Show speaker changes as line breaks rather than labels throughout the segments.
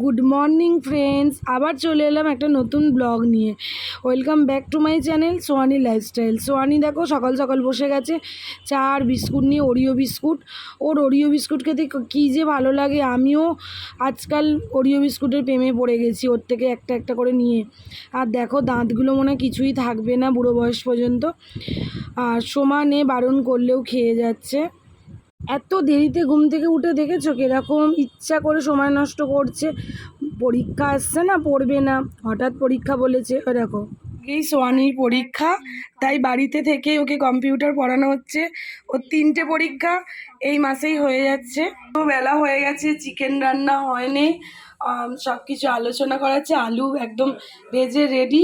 Good morning friends আবার চলে এলাম একটা নতুন ব্লগ নিয়ে। Welcome back to my channel Swani lifestyle Swani দেখো, সকাল সকাল বসে গেছে। চা আর বিস্কুট নিয়ে ওরিও বিস্কুট। ওর ওরিও বিস্কুট খেতে কী যে ভালো লাগে। আমিও আজকাল ওরিও বিস্কুটের প্রেমে পড়ে গেছি ওর থেকে একটা একটা করে নিয়ে। আর দেখো, দাঁতগুলো মনে কিছুই থাকবে না বুড়ো বয়স পর্যন্ত। আর সমানে বারণ করলেও খেয়ে যাচ্ছে। এত দেরিতে ঘুম থেকে উঠে দেখেছ কীরকম ইচ্ছা করে সময় নষ্ট করছে? পরীক্ষা আসছে না, পড়বে না। হঠাৎ পরীক্ষা বলেছে দেখো। এই সোয়ানির পরীক্ষা, তাই বাড়িতে থেকে ওকে কম্পিউটার পড়ানো হচ্ছে। ওর তিনটে পরীক্ষা এই মাসেই হয়ে যাচ্ছে। তো বেলা হয়ে গেছে, চিকেন রান্না হয়নি সব কিছু আলোচনা করাচ্ছে, আলু একদম ভেজে রেডি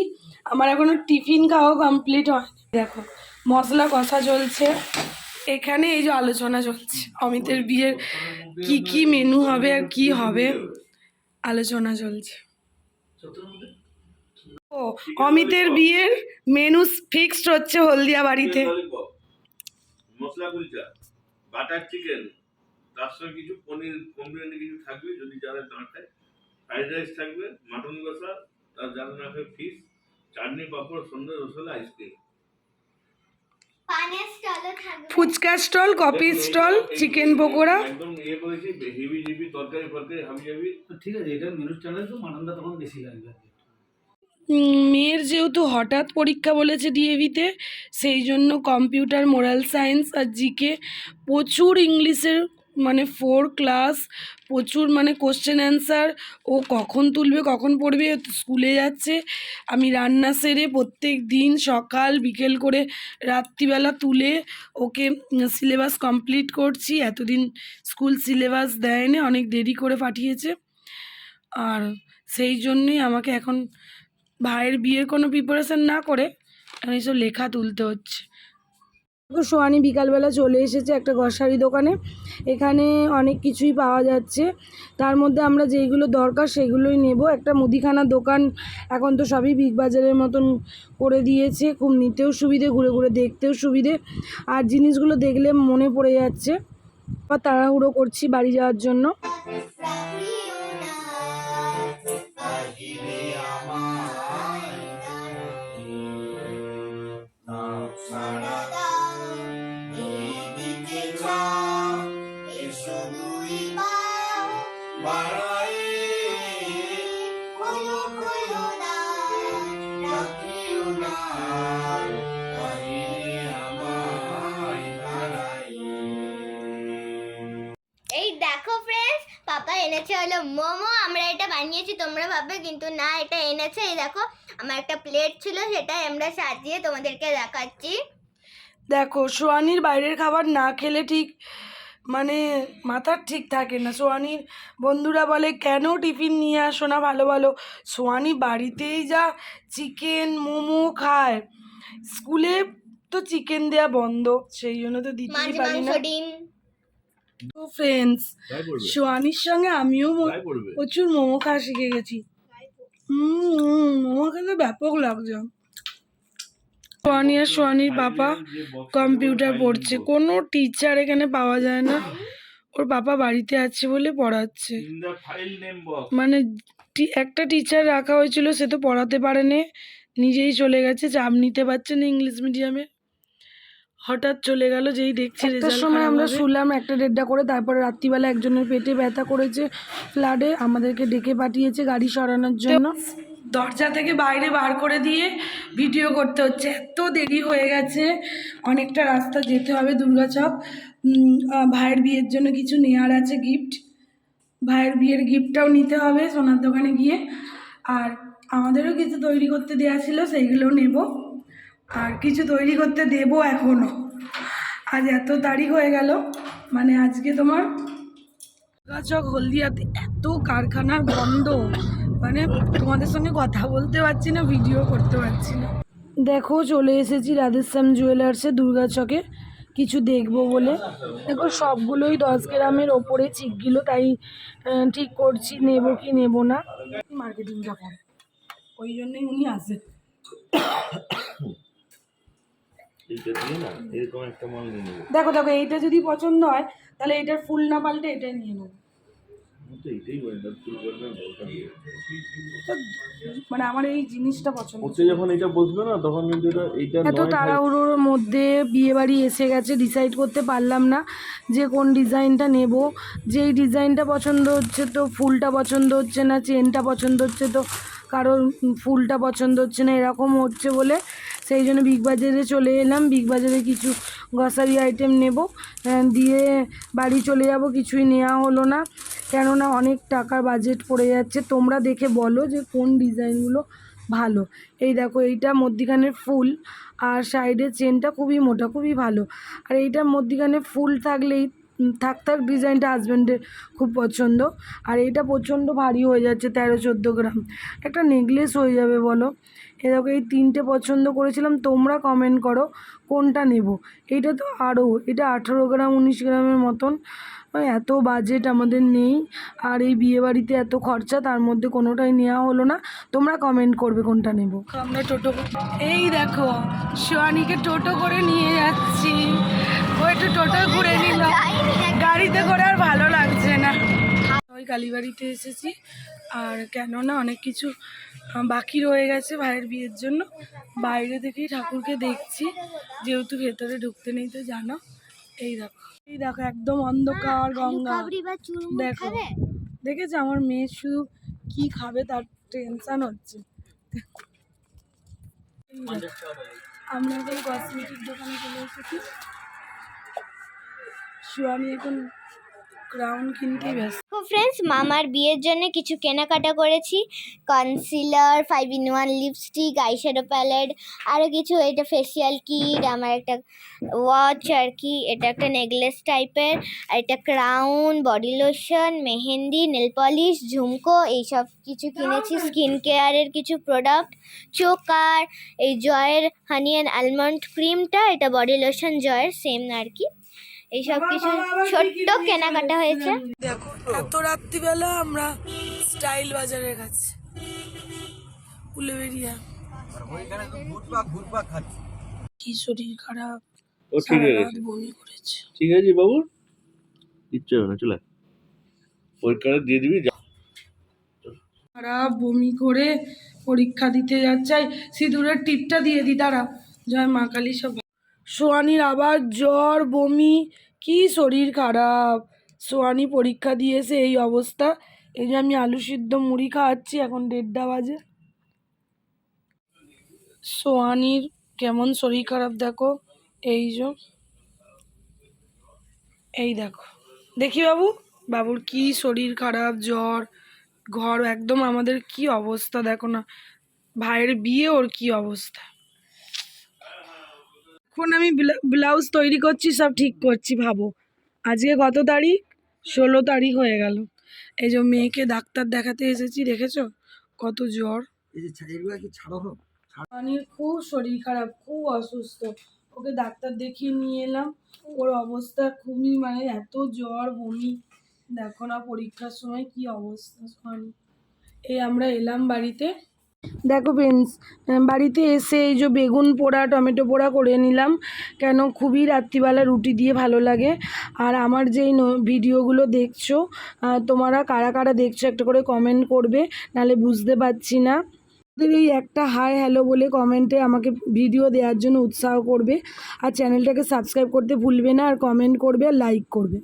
আমার এখনও টিফিন খাওয়া কমপ্লিট হয়নি। দেখো, মশলা কষা চলছে। এখানে এই যে আলোচনা চলছে, অমিতের বিয়ের কি কি মেনু হবে আর কি হবে আলোচনা চলছে। ও, অমিতের বিয়ের মেনু ফিক্সড হচ্ছে হলদিয়া বাড়িতে।
মশলা কুলচা বাটার চিকেন তার সঙ্গে কিছু পনির কমপ্লিমেন্টে কিছু থাকবে যদি যারা না ফ্রাইড রাইস থাকবে মাটন কষা, তার যারা না ফিশ চাটনি পাঁপড়, সন্ধ্যে rasgulla ice cream
phuchka stall coffee stall chicken pakora.
একদম ইয়ে করেছি হেভি হেভি তরকারি ফরকারি হাবি জাবি।
ঠিক আছে এটা মেনু চালে তো মাটনটা তখন বেশি লাগবে। আর কি।
উম, মেয়ের যেহেতু হঠাৎ পরীক্ষা বলেছে ডিএভিতে সেই জন্য কম্পিউটার মোরাল সায়েন্স আর জিকে প্রচুর ইংলিশের মানে ফোর ক্লাস প্রচুর মানে কোশ্চেন অ্যান্সার ও কখন তুলবে, কখন পড়বে স্কুলে যাচ্ছে। আমি রান্না সেরে প্রত্যেক দিন সকাল, বিকেল করে রাত্রিবেলা তুলে ওকে সিলেবাস কমপ্লিট করছি। এতদিন স্কুল সিলেবাস দেয়নি, অনেক দেরি করে পাঠিয়েছে। আর সেই জন্যই আমাকে এখন ভাইয়ের বিয়ের কোনো প্রিপারেশন না করে এখন এইসব লেখা তুলতে হচ্ছে। সোয়ানি বিকালবেলা চলে এসেছে একটা গ্রসারি দোকানে। এখানে অনেক কিছুই পাওয়া যাচ্ছে। তার মধ্যে আমরা যেইগুলো দরকার সেগুলোই নেব। একটা মুদিখানার দোকান এখন তো সবই বিগ বাজারের মতন করে দিয়েছে। খুব নিতেও সুবিধে, ঘুরে ঘুরে দেখতেও সুবিধে। আর জিনিসগুলো দেখলে মনে পড়ে যাচ্ছে। বা তাড়াহুড়ো করছি বাড়ি যাওয়ার জন্য।
হলো মোমো আমরা এটা বানিয়েছি তোমরা ভাববে কিন্তু না এটা এনেছে এই দেখো আমার একটা প্লেট ছিল সেটা আমরা সাজিয়ে তোমাদেরকে দেখাচ্ছি।
দেখো সোয়ানির বাইরের খাবার না খেলে ঠিক মানে মাথার ঠিক থাকে না। সোয়ানির বন্ধুরা বলে কেন টিফিন নিয়ে আসো না? ভালো ভালো। সোয়ানি বাড়িতেই যা চিকেন মোমো খায়। স্কুলে তো চিকেন দেয়া বন্ধ সেই জন্য তো দিতেই পারি না। তো ফ্রেন্ডস সোয়ানির সঙ্গে আমিও প্রচুর মোমো খাওয়া শিখে গেছি। হুম মোমো খেতে ব্যাপক লাগছে সোয়ানি আর সোয়ানির বাবা কম্পিউটার পড়ছে। কোনো টিচার এখানে পাওয়া যায় না। ওর বাবা বাড়িতে আছে বলে পড়াচ্ছে। মানে একটা টিচার রাখা হয়েছিল সে তো পড়াতে পারেনি। নিজেই চলে গেছে চাপ নিতে পারছে না ইংলিশ মিডিয়ামে হঠাৎ চলে গেল যেই দেখছি রেজাল্ট সময় আমরা শুনলাম একটা দেড়টা করে তারপরে রাত্রিবেলা একজনের পেটে ব্যথা করেছে ফ্লাডে আমাদেরকে ডেকে পাঠিয়েছে গাড়ি সরানোর জন্য। দরজা থেকে বাইরে বার করে দিয়ে ভিডিও করতে হচ্ছে। এত দেরি হয়ে গেছে অনেকটা রাস্তা যেতে হবে দুর্গাচক। ভাইয়ের বিয়ের জন্য কিছু নেওয়ার আছে গিফট ভাইয়ের বিয়ের গিফটটাও নিতে হবে সোনার দোকানে গিয়ে। আর আমাদেরও কিছু তৈরি করতে দেওয়া ছিল সেইগুলোও নেব। আর কিছু তৈরি করতে দেবো এখনও আজ এত তারিখ হয়ে গেল মানে আজকে তোমার চক হলদিয়াতে এত কারখানার বন্ধ মানে তোমাদের সঙ্গে কথা বলতে পারছি না, ভিডিও করতে পারছি না। দেখো, চলে এসেছি রাধেশ্যাম জুয়েলার্সে দুর্গাচকে, কিছু দেখব বলে। দেখো, সবগুলোই দশ গ্রামের ওপরে চিকগুলো তাই ঠিক করছি, নেব কি নেব না। মার্কেটিংটা করে। ওই জন্যই উনি আসেন দেখো দেখো এইটা যদি পছন্দ হয় তাহলে এটার ফুল না পাল্টে এটাই নিয়ে নেব।
মানে আমার এই জিনিসটা পছন্দ।
ওতে যখন এটা বসবে না তখন কিন্তু এটা এইটা
এত তাড়াহুড়োর মধ্যে বিয়ে বাড়ি এসে গেছে ডিসাইড করতে পারলাম না যে কোন ডিজাইনটা নেব। যেই ডিজাইনটা পছন্দ হচ্ছে তো ফুলটা পছন্দ হচ্ছে না চেনটা পছন্দ হচ্ছে তো কারোর ফুলটা পছন্দ হচ্ছে না, এরকম হচ্ছে বলে সেই জন্য বিগ বাজারে চলে এলাম। বিগ বাজারে কিছু গ্রসারি আইটেম নেব। দিয়ে বাড়ি চলে যাব, কিছুই নেওয়া হলো না। কেননা অনেক টাকার বাজেট পড়ে যাচ্ছে। তোমরা দেখে বলো যে কোন ডিজাইনগুলো ভালো। এই দেখো, এইটা মধ্যিখানের ফুল আর সাইডের চেনটা খুবই মোটা, খুবই ভালো। আর এইটার মধ্যিখানে ফুল থাকলেই থাক থাক, ডিজাইনটা হাজব্যান্ডের খুব পছন্দ। আর এইটা প্রচণ্ড ভারী হয়ে যাচ্ছে, তেরো, চোদ্দ গ্রাম। একটা নেকলেস হয়ে যাবে বলো। এ দেখো, এই তিনটে পছন্দ করেছিলাম, তোমরা কমেন্ট করো কোনটা নেব। এইটা তো আরও এটা আঠেরো গ্রাম, উনিশ গ্রামের মতন। এত বাজেট আমাদের নেই, আর এই বিয়েবাড়িতে এত খরচা, তার মধ্যে কোনোটাই নেওয়া হলো না। তোমরা কমেন্ট করবে কোনটা নেব। আমরা টোটো এই দেখো সোয়ানিকে টোটো করে নিয়ে যাচ্ছি। ও একটু টোটো ঘুরে গাড়িতে করে আর ভালো লাগছে না। ওই কালীবাড়িতে এসেছি। আর কেননা অনেক কিছু বাকি রয়ে গেছে ভাইয়ের বিয়ের জন্য। বাইরে থেকেই ঠাকুরকে দেখছি। যেহেতু ভেতরে ঢুকতে নেই তো জানো। এই দেখো। এই দেখো একদম অন্ধকার গঙ্গা। দেখো। দেখেছ আমার মেয়ে শুধু কি খাবে তার টেনশন হচ্ছে। আমরা এখন কসমেটিক দোকানে চলে এসেছি। সুয়ানি এখন ক্রাউন কিনতেই ব্যস্ত।
তো ফ্রেন্ডস মামার বিয়ের জন্য কিছু কেনাকাটা করেছি। Concealer five in one lipstick eyeshadow palette আরও কিছু। এটা ফেসিয়াল কিট আমার একটা ওয়াচ আর কি। এটা একটা নেকলেস টাইপের আর এটা crown body lotion mehndi nail polish ঝুমকো এইসব কিছু কিনেছি। স্কিন কেয়ারের কিছু প্রোডাক্ট চোকার এই জয়ের হানি অ্যান্ড আলমন্ড ক্রিমটা এটা বডি লোশন জয়ের সেম আর কি। এইসব কিছু ছোট্ট কেনাকাটা হয়েছে।
দেখো এত রাত্রিবেলা আমরা স্টাইল বাজারের কাছে। উলেবেরিয়া কি শরীর খারাপ
ও ঠিক আছে।
বমি করেছে।
ঠিক আছে বাবু? কিচ্ছু হবে না চলে পরীক্ষাটা দিয়ে দিবি
খারাপ বমি করে পরীক্ষা দিতে যাচ্ছে। সিঁদুরের টিপটা দিয়ে দি তারা জয় মা কালী সব সোয়ানির আবার জ্বর, বমি, কি শরীর খারাপ? সোয়ানি পরীক্ষা দিয়েছে এই অবস্থা। এই যে আমি আলু সিদ্ধ মুড়ি খাওয়াচ্ছি, এখন দেড়টা বাজে। সোয়ানির কেমন শরীর খারাপ দেখো? এই যে। এই দেখো। দেখি বাবু, বাবুর কি শরীর খারাপ, জ্বর, ঘর, একদম আমাদের কি অবস্থা দেখো না। ভাইয়ের বিয়ে ওর কি অবস্থা? এখন আমি ব্লা- ব্লাউজ তৈরি করছি সব ঠিক করছি ভাবো। আজকে কত তারিখ? ষোলো তারিখ হয়ে গেল। এই যে মেয়েকে ডাক্তার দেখাতে এসেছি দেখেছ? কত জ্বর। পানির খুব শরীর খারাপ খুব অসুস্থ। ওকে ডাক্তার দেখিয়ে নিয়ে এলাম। ওর অবস্থা খুবই মানে এত জ্বর বমি। দেখো না পরীক্ষার সময় কি অবস্থা এই আমরা এলাম বাড়িতে। দেখো ফ্রেন্ডস বাড়িতে এসে এই যে বেগুন পোড়া, টমেটো পোড়া করে নিলাম। কেন? খুবই রাত্রিবেলা রুটি দিয়ে ভালো লাগে। আর আমার যেই ভিডিওগুলো দেখছ তোমরা কারা কারা দেখছ একটা করে কমেন্ট করবে নাহলে বুঝতে পারছি না। এই একটা হাই হ্যালো বলে কমেন্টে আমাকে ভিডিও দেওয়ার জন্য উৎসাহ করবে। আর চ্যানেলটাকে সাবস্ক্রাইব করতে ভুলবে না, আর কমেন্ট করবে আর লাইক করবে।